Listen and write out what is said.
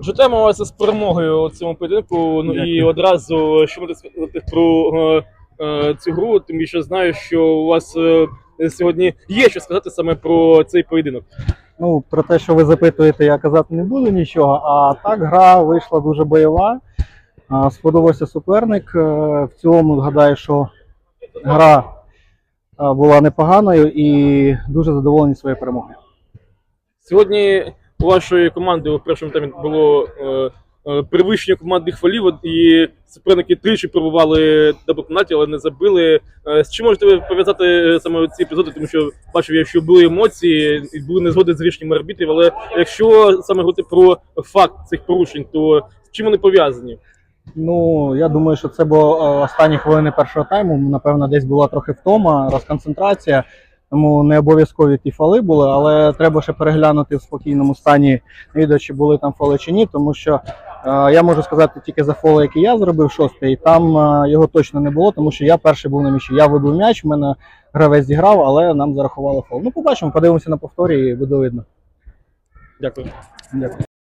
Вітаємо вас з перемогою у цьому поєдинку. Ну і одразу що можете сказати про е, е, цю гру, тим більше знаю, що у вас е, сьогодні є що сказати саме про цей поєдинок. Ну, про те, що ви запитуєте, я казати не буду нічого. А так гра вийшла дуже бойова. Сподобався суперник. Е, В цілому гадаю, що гра була непоганою і дуже задоволені своєю перемогою. Сьогодні у вашої команди у першому таймі було е, е, перевищення командних фолів, і суперники тричі пробували дабл пенальті, але не забили. Е, З чим можете ви пов'язати саме ці епізоди? Тому що бачив що були емоції, і були незгоди з рішенням арбітрів, але якщо саме говорити про факт цих порушень, то з чим вони пов'язані? Ну, я думаю, що це було останні хвилини першого тайму. Напевно, десь була трохи втома, розконцентрація. Тому не обов'язкові ті фоли були, але треба ще переглянути в спокійному стані відео, чи були там фоли чи ні, тому що е, я можу сказати тільки за фоли, який я зробив шостий, і там е, його точно не було, тому що я перший був на м'ячі. Я вибив м'яч, в мене гравець зіграв, але нам зарахували фол. Ну, побачимо, подивимося на повторі і буде видно. Дякую. Дякую.